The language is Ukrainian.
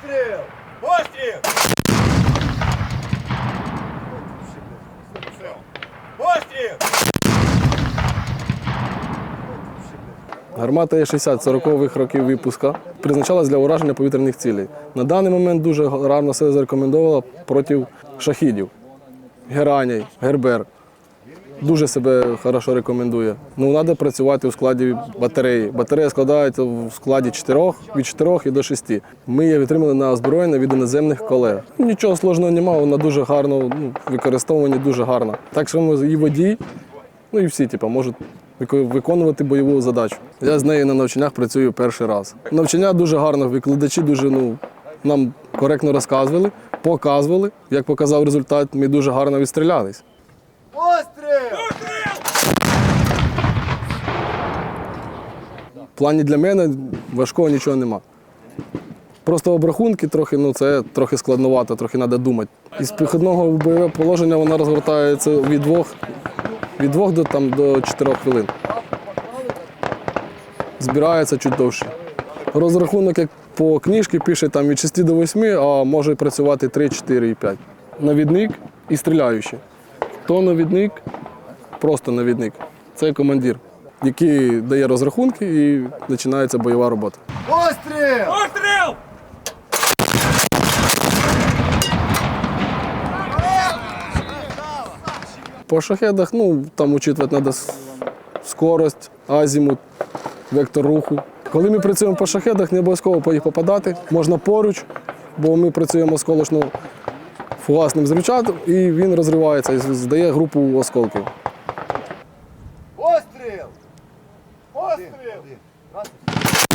Постріл! Постріл! Гармата Е-60 40-х років випуска призначалась для ураження повітряних цілей. На даний момент дуже гарно себе зарекомендувала проти шахідів, гераній, гербер. Дуже себе хорошо рекомендує. Ну, треба працювати у складі батареї. Батарея складається в складі 4, від 4 і до 6. Ми її отримали на озброєння від іноземних колег. Нічого сложного немає, вона дуже гарно ну, використовування дуже гарна. Так що і водій, ну і всі типу, можуть виконувати бойову задачу. Я з нею на навчаннях працюю перший раз. Навчання дуже гарно, викладачі дуже ну, нам коректно розказували, показували. Як показав результат, ми дуже гарно відстрілялись. В плані для мене важкого нічого нема. Просто обрахунки трохи, ну це трохи складновато, трохи треба думати. Із підходного в бойове положення вона розгортається від двох, від двох до, там, до чотирьох хвилин. Збирається чуть довше. Розрахунок, як по книжці, пише там від 6 до 8, а може працювати 3, 4 і 5. Навідник і стріляючий. То навідник, просто навідник. Це командир, який дає розрахунки і починається бойова робота. Постріл! Постріл! По шахедах, ну, там учитувати треба скорость, азімут, вектор руху. Коли ми працюємо по шахедах, не обов'язково по їх попадати. Можна поруч, бо ми працюємо осколочно фугасним зручатом, і він розривається і здає групу осколків. estrela. Ô estrela. Nossa.